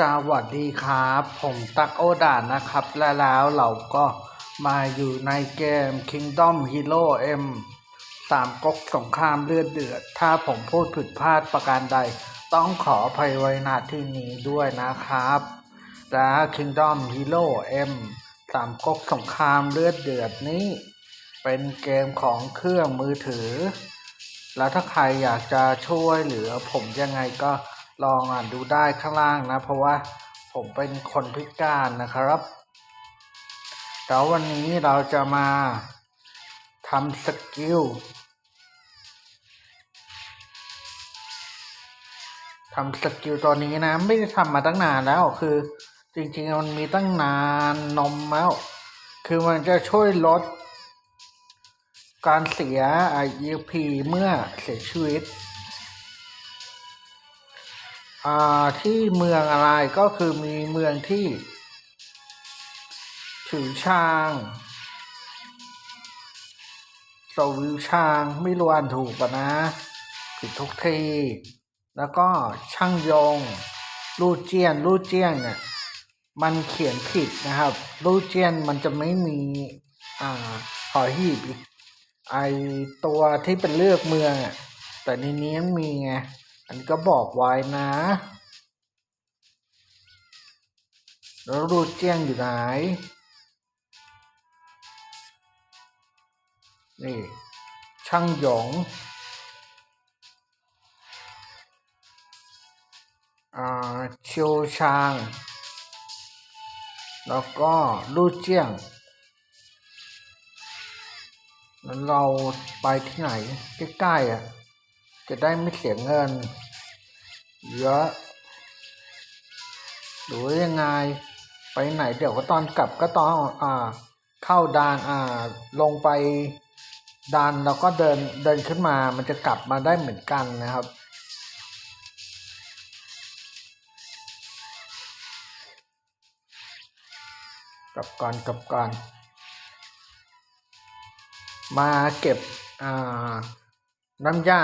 สวัสดีครับ ผมตักโอดานนะครับ และแล้วเราก็มาอยู่ในเกม Kingdom Hero M สามก๊กสงครามเลือดเดือด ถ้าผมพูดผิดพลาดประการใด ต้องขออภัยไว้ณที่นี้ด้วยนะครับ และ Kingdom Hero M สามก๊กสงครามเลือดเดือดนี้ เป็นเกมของเครื่องมือถือ แล้วถ้าใครอยากจะช่วยเหลือผมยังไงก็ ลองอ่านดูได้ข้างล่างนะ เพราะว่าผมเป็นคนพิการนะครับแล้ววันนี้เราจะมาทำสกิลทำสกิลตัวนี้นะ ไม่ได้ทำมาตั้งนานแล้วคือ จริงๆมันมีตั้งนานนมแล้ว คือมันจะช่วยลด การเสียไอ EP เมื่อเสียชีวิต ที่เมืองอะไรก็คือมีเมืองที่ถือชางโซวิวชางไม่รู้อ่านถูกปะนะผิดทุกที แล้วก็ช่างยงลู่เจียนลู่เจียนเนี่ยมันเขียนผิดนะครับลู่เจียนมันจะไม่มีอ่าหอหีบไอตัวที่เป็นเลือกเมืองอะแต่ในนี้มันมีไง อันนี้ก็บอกไว้นะ แล้วรูเจียงอยู่ไหน นี่ ช่างหยงอ่าเชียวชาง แล้วก็ลู่เจียงนั้นเราไปที่ไหนใกล้ๆอะ จะได้ไม่เสียเงิน เยอะหรือยังไง ไปไหนเดี๋ยวก็ตอนกลับก็ต้องอ่า เข้าดานอ่า ลงไปดานแล้วก็เดินเดินขึ้นมามันจะกลับมาได้เหมือนกันนะครับกลับก่อนกลับก่อน มาเก็บอ่าน้ำยา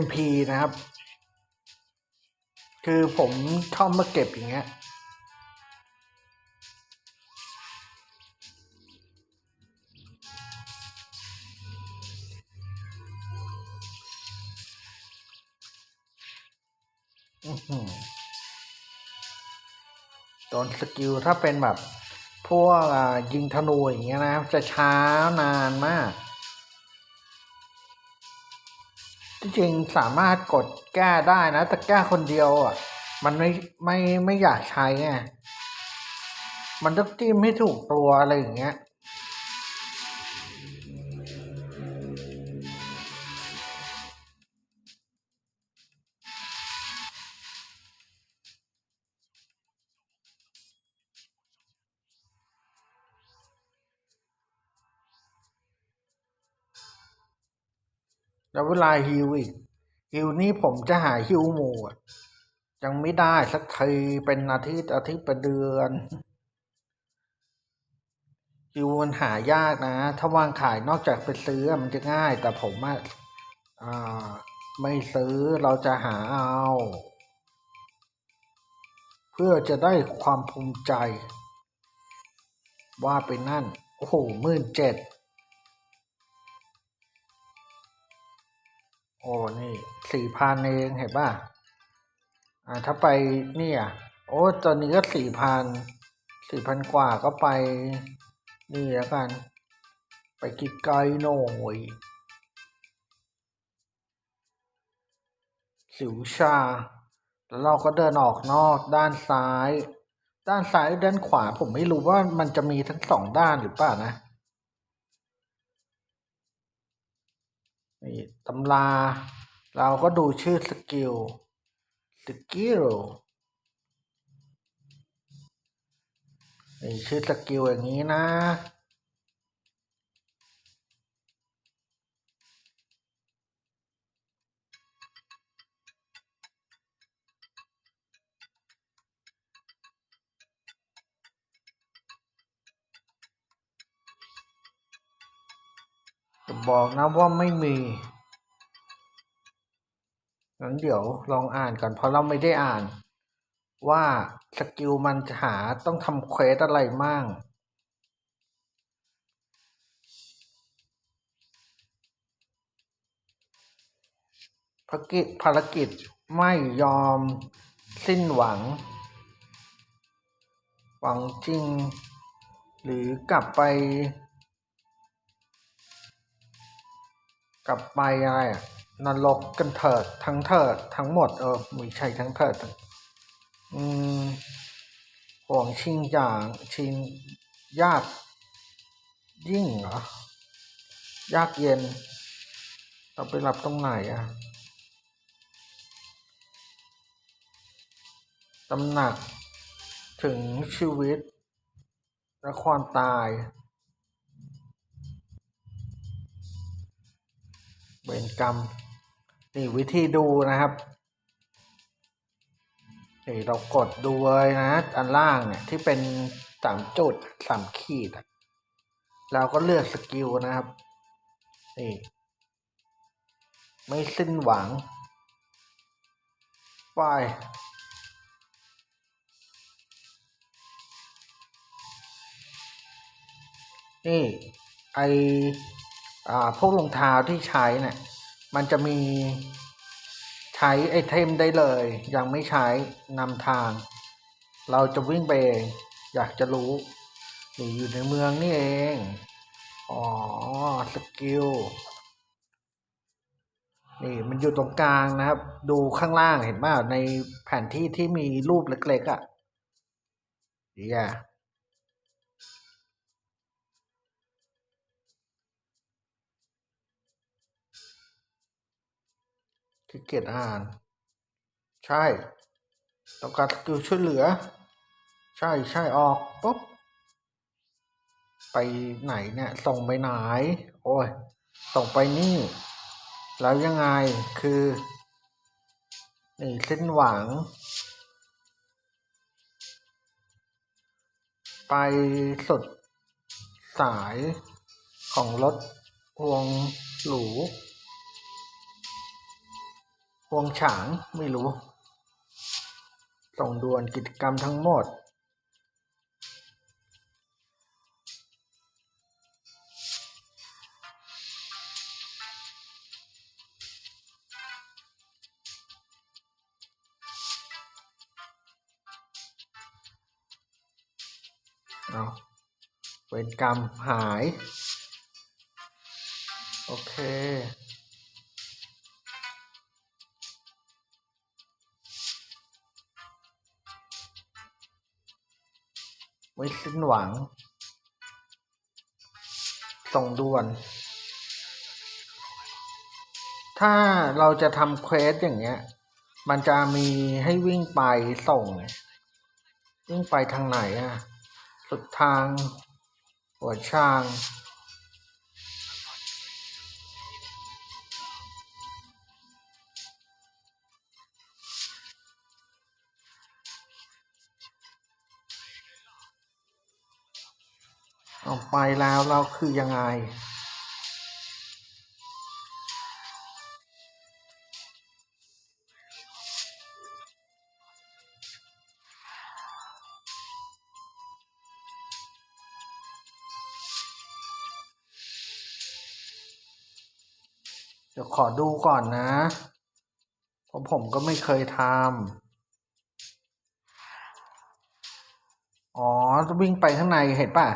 MP นะครับ คือผมชอบมาเก็บอย่างเงี้ยอื้อหือนสกิลถ้าเป็นแบบ พวกยิงธนูอย่างเงี้ยนะ จะช้านานมาก จริงสามารถกดแก้ได้นะ แต่แก้คนเดียวอะ มันไม่ไม่ไม่อยากใช้ไงมันต้องจิ้มให้ถูกตัวอะไรอย่างเงี้ย แล้วเวลาฮิวอีกฮิวนี่ผมจะหาฮิวหมูยังไม่ได้สักทีเป็นอาทิตย์อาทิตย์เป็นเดือนฮิวมันหายากนะ ถ้าวางขายนอกจากไปซื้อมันจะง่าย แต่ผมอ่าไม่ซื้อเราจะหาเอา เพื่อจะได้ความภูมิใจ ว่าไปนั่น โอ้โหมื่นเจ็ด โอ้ นี่สี่พันเองเห็นป่ะ อ่า ถ้าไปเนี่ย โอ้ ตอนนี้ก็สี่พัน สี่พันกว่าก็ไป นี่แล้วกัน ไปกิกไกลหน่อยสิวชา แล้วเราก็เดินออกนอกด้านซ้าย ด้านซ้ายด้านขวาผมไม่รู้ว่ามันจะมีทั้งสองด้านหรือเปล่านะ นี่ตำรา เราก็ดูชื่อสกิล สกิลนี่ชื่อสกิลอย่างนี้นะ จะบอกนะว่าไม่มีงั้นเดี๋ยวลองอ่านก่อนเพราะเราไม่ได้อ่าน ว่าสกิลมันหาต้องทำเควสอะไรมั่งภารกิจภารกิจไม่ยอมสิ้นหวัง หวังจริง หรือกลับไป กลับไปอะไรอะนรกกันเถิดทั้งเถิดทั้งหมดเออไม่ใช่ทั้งเถิดอืมห่วงชิงจางชิงยาก ยิ่งเหรอยากเย็นเราไปรับตรงไหนอะตำหนักถึงชีวิตและความตาย เวรกรรมนี่วิธีดูนะครับนี่เรากดดูเลยนะ อันล่างเนี่ยที่เป็นสามจุดสามขีดเราก็เลือกสกิลนะครับนี่ไม่สิ้นหวังไปนี่ไอ พวกรองเท้าที่ใช้เนี่ยมันจะมีใช้ไอเทมได้เลย ยังไม่ใช้นำทาง เราจะวิ่งไปเองอยากจะรู้นี่ออยู่ในเมืองนี่เอง อ๋อ สกิล นี่มันอยู่ตรงกลางนะครับ ดูข้างล่างเห็นไหมในแผนที่ที่มีรูปเล็กๆอะ่ะเเกียจอ่าน ใช่ ต้องการสกิลช่วยเหลือ ใช่ใช่ออกปุ๊บ ไปไหนเนี่ย ส่งไปไหน โอ้ย ส่งไปนี่ แล้วยังไงคือ นี่เส้นหวัง ไปสุดสายของรถวงหรู พวงฉางไม่รู้ ส่งด่วนกิจกรรมทั้งหมด เอาเวรกรรมหาย โอเค ไม่สิ้นหวัง ส่งด่วน ถ้าเราจะทำเควสอย่างเงี้ย มันจะมีให้วิ่งไปส่ง วิ่งไปทางไหนอะสุดทาง หัวช้าง ไปแล้วเราคือยังไง เดี๋ยวขอดูก่อนนะ เพราะผมก็ไม่เคยทำอ๋อวิ่งไปข้างในเห็นป่ะ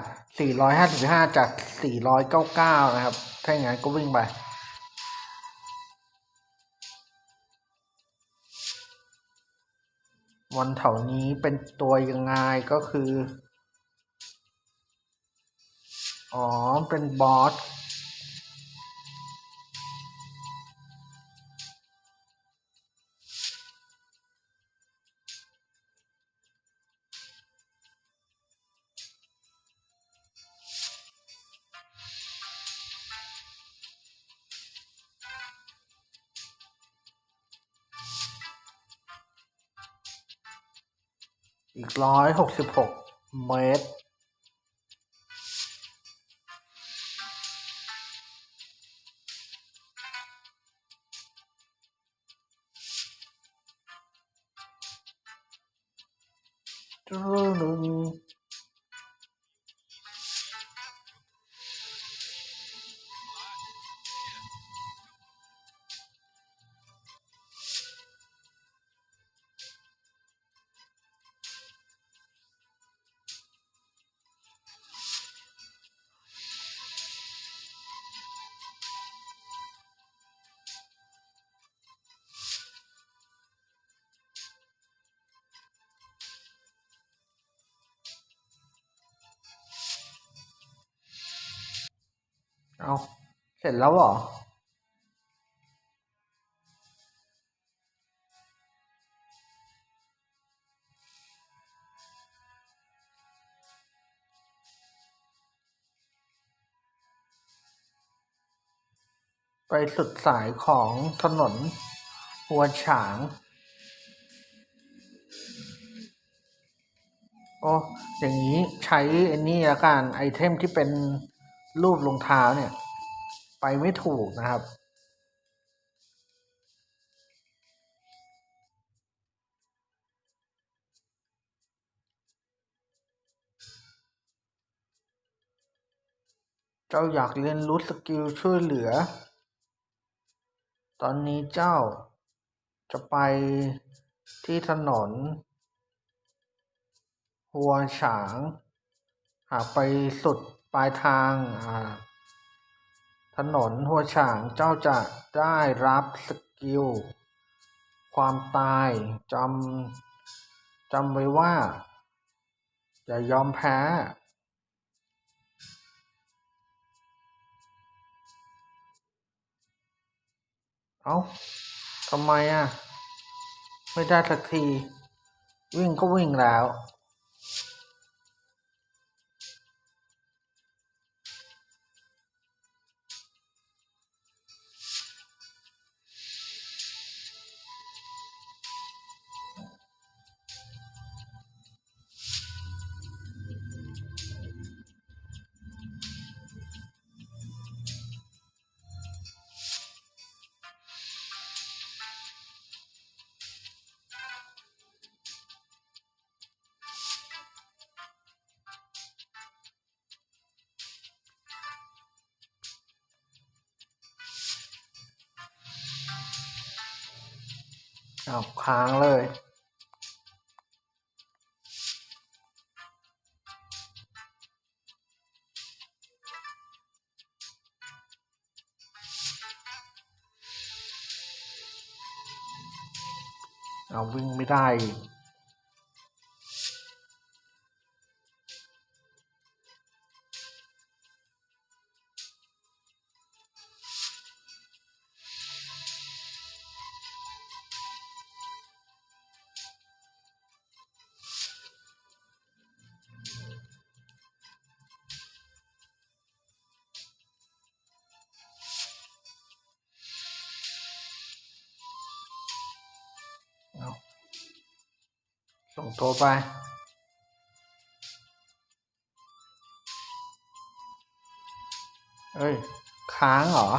455 จาก 499 นะครับ ถ้าอย่างนั้นก็วิ่งไป วันแถวนี้เป็นตัวยังไงก็คือ อ๋อ เป็นบอส อีกร้อยหกสิบหกเมตร เสร็จแล้วหรอ ไปสุดสายของถนนหัวฉาง โอ้อย่างนี้ใช้อันนี้ละกันไอเทมที่เป็นรูปรองเท้าเนี่ย ไปไม่ถูกนะครับเจ้าอยากเรียนรู้สกิลช่วยเหลือ ตอนนี้เจ้าจะไปที่ถนน หัวฉาง หากไปสุดปลายทางอ่า ถนนหัวฉางเจ้าจะได้รับสกิล ความตายจำจำไว้ว่าอย่ายอมแพ้ เอ้าทำไมอะ ไม่ได้สักที วิ่งก็วิ่งแล้ว เอาค้างเลย เอาวิ่งไม่ได้อีก ส่งตัวไป เอ้ย ค้างเหรอ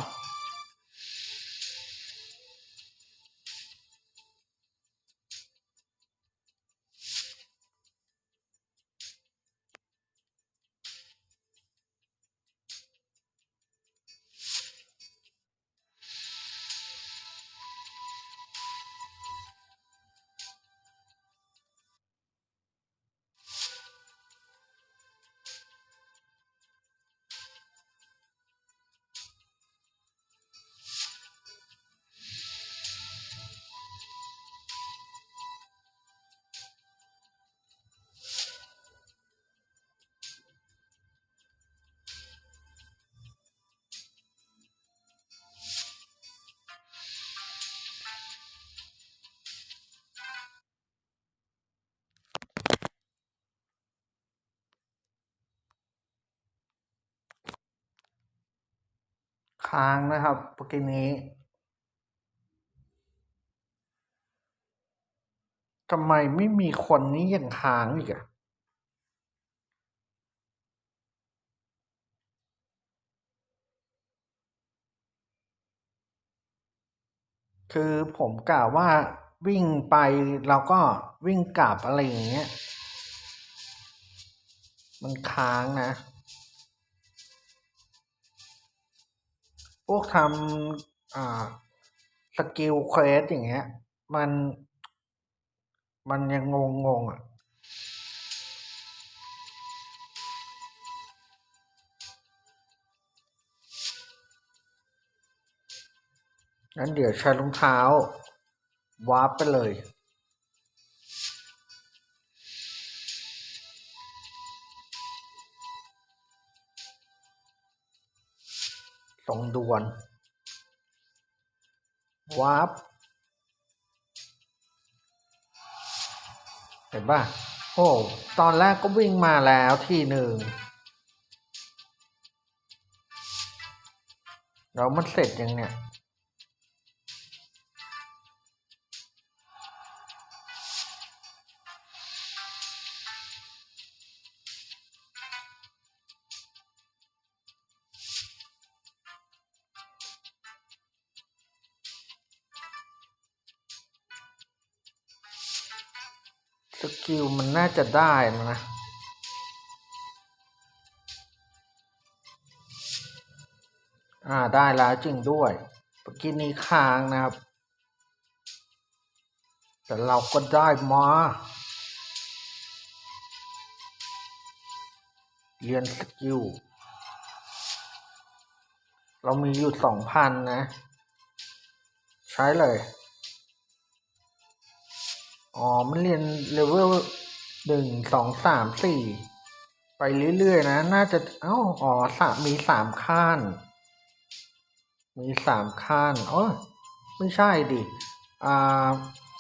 ค้างนะครับเมื่อกี้นี้ทำไมไม่มีคนนี้ยังค้างอีกอะคือผมกล่าวว่าวิ่งไปแล้วก็วิ่งกลับอะไรอย่างเงี้ย มันค้างนะ วกทำอ่าสกิลเควสอย่างเงี้ย มัน มันยังงงงๆอะงั้นเดี๋ยวใช้รองเท้า วาร์ปไปเลย ส่งดวน วาร์ปเห็นป่ะ โอ้ ตอนแรกก็วิ่งมาแล้วทีหนึ่งเรามันเสร็จยังเนี่ย สกิลมันน่าจะได้นะอ่าได้แล้วจริงด้วยเมื่อกี้นี้ค้างนะครับ แต่เราก็ได้มาเรียนสกิล เรามีอยู่สองพันนะ ใช้เลย อ๋อ มันเรียนเลเวลหนึ่งสองสามสี่ไปเรื่อยๆนะ น่าจะ เอ้า อ๋อสามมีสามขั้น มีสามขั้นโอ้ไม่ใช่ดิ อ่า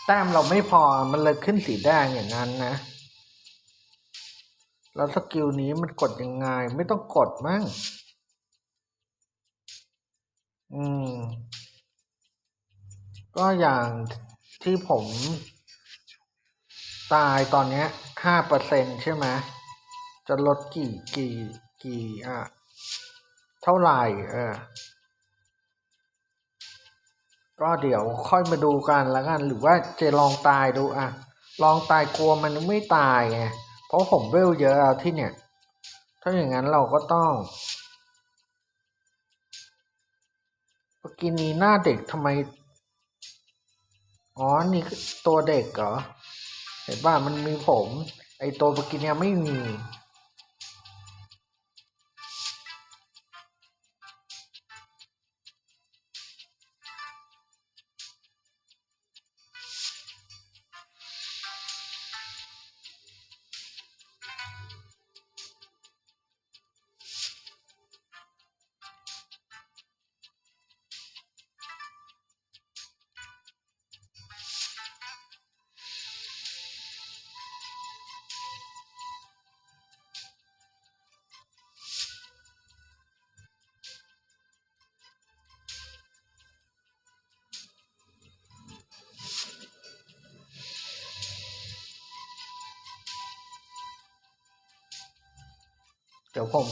แต้มเราไม่พอ มันเลยขึ้นสีแดงอย่างนั้นนะ แล้วสกิลนี้มันกดยังไง ไม่ต้องกดมั้ง อืม ก็อย่างที่ผม ตายตอนเนี้ยห้าเปอร์เซ็นใช่ไหมจะลดกี่กี่กี่อะเท่าไหร่เออก็เดี๋ยวค่อยมาดูกันแล้วกันหรือว่าจะลองตายดูอะ ลองตายกลัวมันไม่ตายไงเพราะผมเวลเยอะเอาที่เนี่ย ถ้าอย่างนั้นเราก็ต้องเมื่อกี้นี้หน้าเด็กทำไม อ๋อ นี่ตัวเด็กเหรอ เห็นป่ะมันมีผม ไอตัวเมื่อกี้เนี่ยไม่มี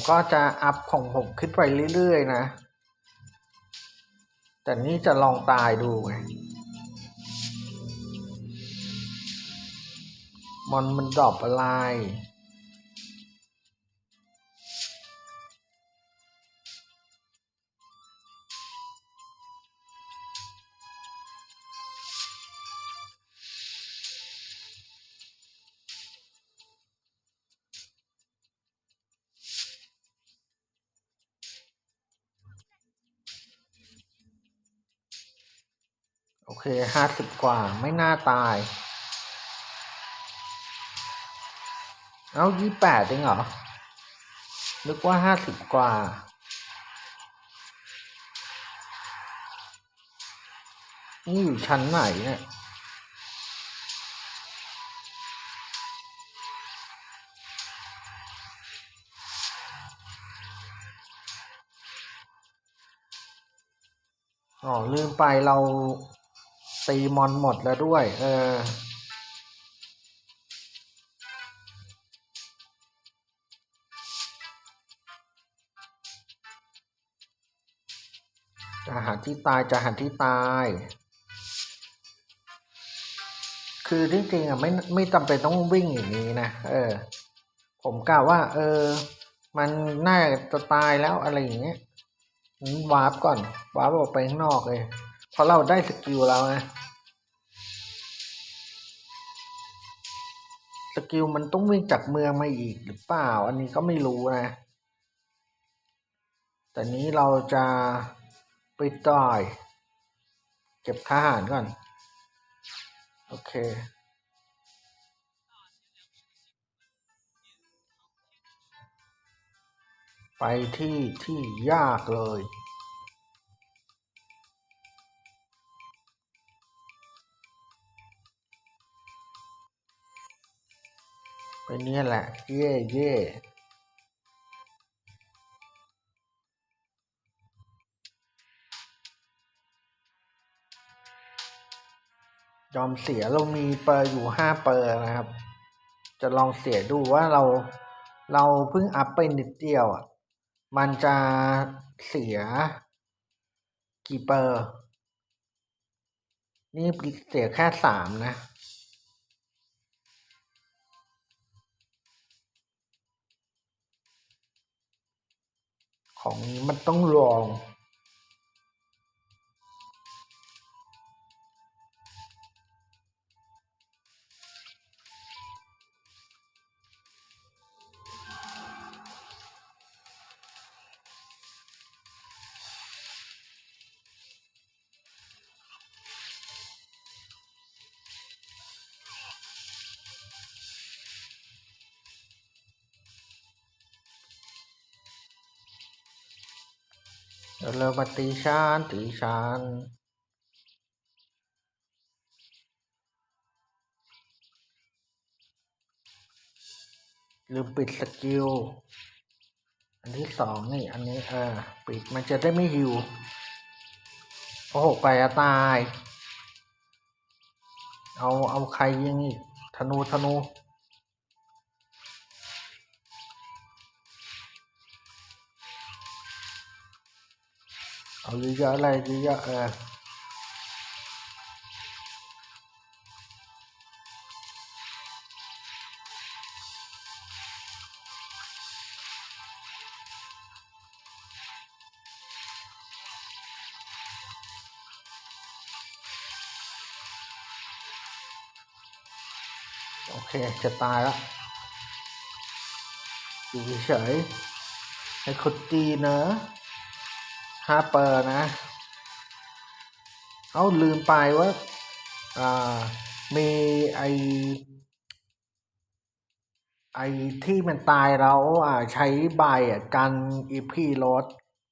ก็จะอัพของผมขึ้นไปเรื่อยๆนะ แต่นี่จะลองตายดูไง มอนมันดรอปอะไร เคห้าสิบกว่าไม่น่าตาย เอายี่แปดเองเหรอ นึกว่าห้าสิบกว่า นี่อยู่ชั้นไหนเนี่ยอ๋อลืมไปเรา ตีมอนหมดแล้วด้วย เออ จะหาที่ตายจะหาที่ตาย คือจริงๆอะไม่ไม่จำเป็นต้องวิ่งอย่างนี้นะ เออ ผมกล่าวว่า เออ มันน่าจะตายแล้วอะไรอย่างเงี้ยวาร์ปก่อน วาร์ปออกไปข้างนอกเลย เพราะเราได้สกิลแล้วนะ กิลมันต้องวิ่งจากเมืองมาอีกหรือเปล่า อันนี้ก็ไม่รู้นะ แต่นี้เราจะไปต่อย เก็บทหารก่อน โอเค ไปที่ที่ยากเลย ไปเนี่ยแหละ เย่เย่ยอมเสียเรามีเปอร์อยู่ห้าเปอร์นะครับ จะลองเสียดูว่าเราเราเพิ่งอัพไปนิดเดียวอะ มันจะเสียกี่เปอร์ นี่เสียแค่สามนะ ของนี้มันต้องลอง เดี๋ยวเรามาตีชานตีชานลืมปิดสกิล อันที่สองนี่ อันนี้เออปิดมันจะได้ไม่หิวเพราะหกไปอะตาย เอาเอาใครยิงอีกธนูธนู เอาเยอะๆอะไรเยอะๆเออโอเค จะตายแล้วอยู่เฉยให้คนตีนะ ห้าเปอร์นะ เอาลืมไปว่าอ่ามีไอไอที่มันตายแล้วอ่าใช้ใบอะกันอีพีรถ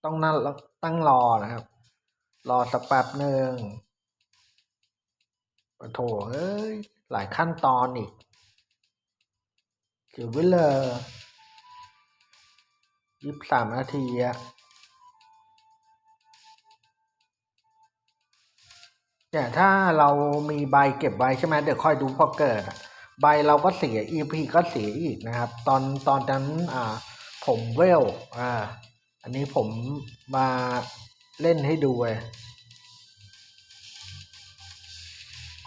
ต้องนั่นตั้งรอนะครับ รอสักแป๊บหนึ่งโถเอ้ย หลายขั้นตอนอีกเสียเวลายี่สิบสามนาทีอะ เนี่ยถ้าเรามีใบเก็บไว้ใช่ไหมเดี๋ยวค่อยดูพอเกิดใบเราก็เสีย EP ก็เสียอีกนะครับ ตอนตอนนั้นอ่าผมเวลอ่าอันนี้ผมมาเล่นให้ดูเลย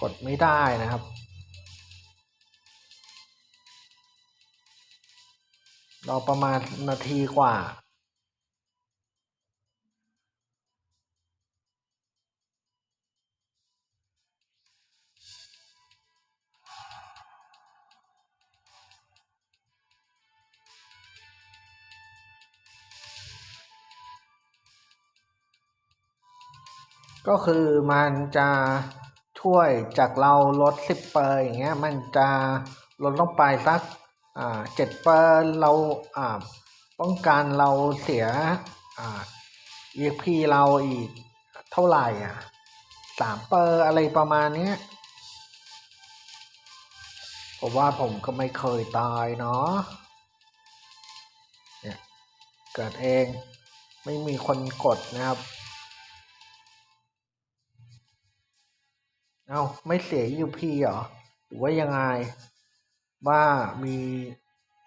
กดไม่ได้นะครับ เรอประมาณนาทีกว่า ก็คือมันจะช่วยจากเราลดสิบเปอร์อย่างเงี้ยมันจะลดลงไปสักอ่าเจ็ดเปอร์เราอ่าป้องกันเราเสียอ่า EP เราอีกเท่าไหร่อะสามเปอร์อะไรประมาณเนี้ยผมว่าผมก็ไม่เคยตายเนาะเนี่ยเกิดเองไม่มีคนกดนะครับ เอาไม่เสีย UP เหรอหรือว่ายังไง ว่ามี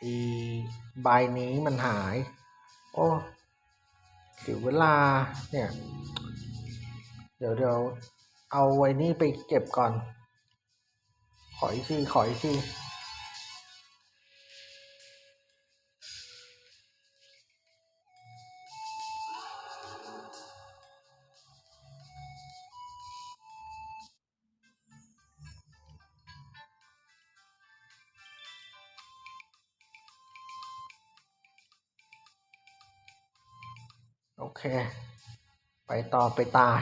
อีใบนี้มันหาย โอ้เสียเวลาเนี่ย เดี๋ยวเดี๋ยวเอาไว้นี่ไปเก็บก่อน ขออีกทีขออีกที ไปต่อไปตาย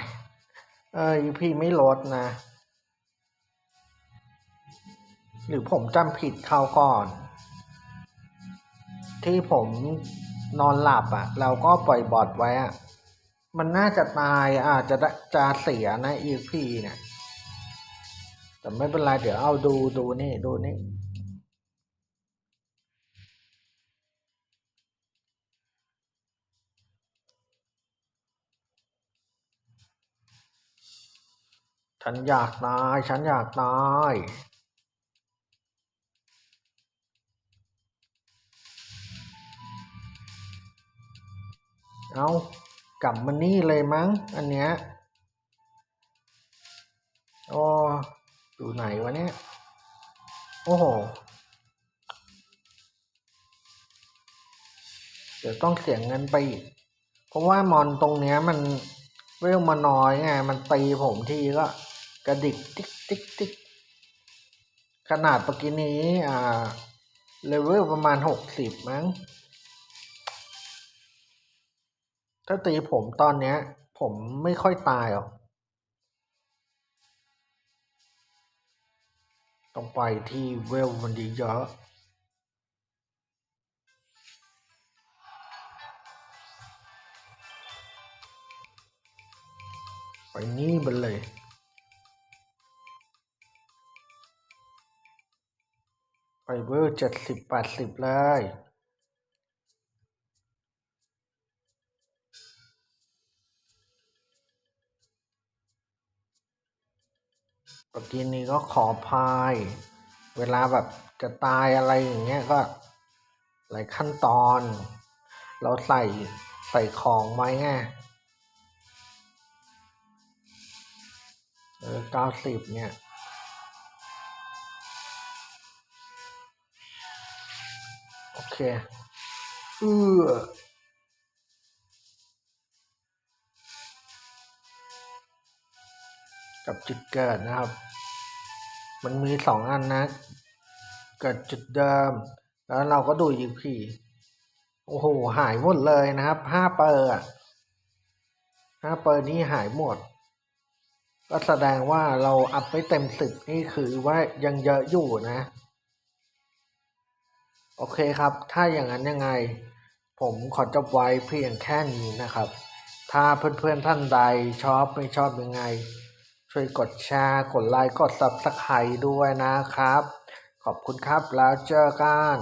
เอ้ยพี่ไม่ลดนะ หรือผมจำผิดเขาวก่อน ที่ผมนอนหลับอะ่ะ เราก็ปล่อยบอดไว้อะ่ะมันน่าจะตายอาจจะจะเสียนะอีพีเนี่ยแต่ไม่เป็นไร เดี๋ยวเอาดูดูนี่ ดูนี่ ฉันอยากตาย ฉันอยากตาย เอากลับมานี่เลยมั้ง อันเนี้ยอ้อยู่ไหนวะเนี่ย โอ้โห เดี๋ยวต้องเสียเงินไปอีก เพราะว่ามอนตรงเนี้ยมันเวลมาน้อยไง มันตีผมทีก็ กระดิกติ๊กติ๊กติ๊กขนาดปกี้นี้ อ่า เลเวลประมาณหกสิบมั้ง ถ้าตีผมตอนเนี้ย ผมไม่ค่อยตายหรอกต้องไปที่เวลมันดีเยอะไปนี่มันเลย ไปเวลเจ็ดสิบแปดสิบเลย ปกตินี้ก็ขอพาย เวลาแบบจะตายอะไรอย่างเงี้ยก็ หลายขั้นตอน เราใส่ใส่ของไว้ไงเออเก้าสิบเนี่ย อเคเออกับจุดเกิดนะครับ มันมีสองอันนะ เกิดจุดเดิม แล้วเราก็ดูยีพีโอ้โห หายหมดเลยนะครับห้าเปอร์ห้าเปอร์นี่หายหมด ก็แสดงว่าเราอัพไม่เต็มสิบนี่คือว่ายังเยอะอยู่นะ โอเคครับ ถ้าอย่างนั้นยังไง ผมขอจบไว้เพียงแค่นี้นะครับ ถ้าเพื่อนๆท่านใดชอบไม่ชอบยังไง ช่วยกดแชร์กดไลค์กด Subscribe ด้วยนะครับ ขอบคุณครับแล้วเจอกัน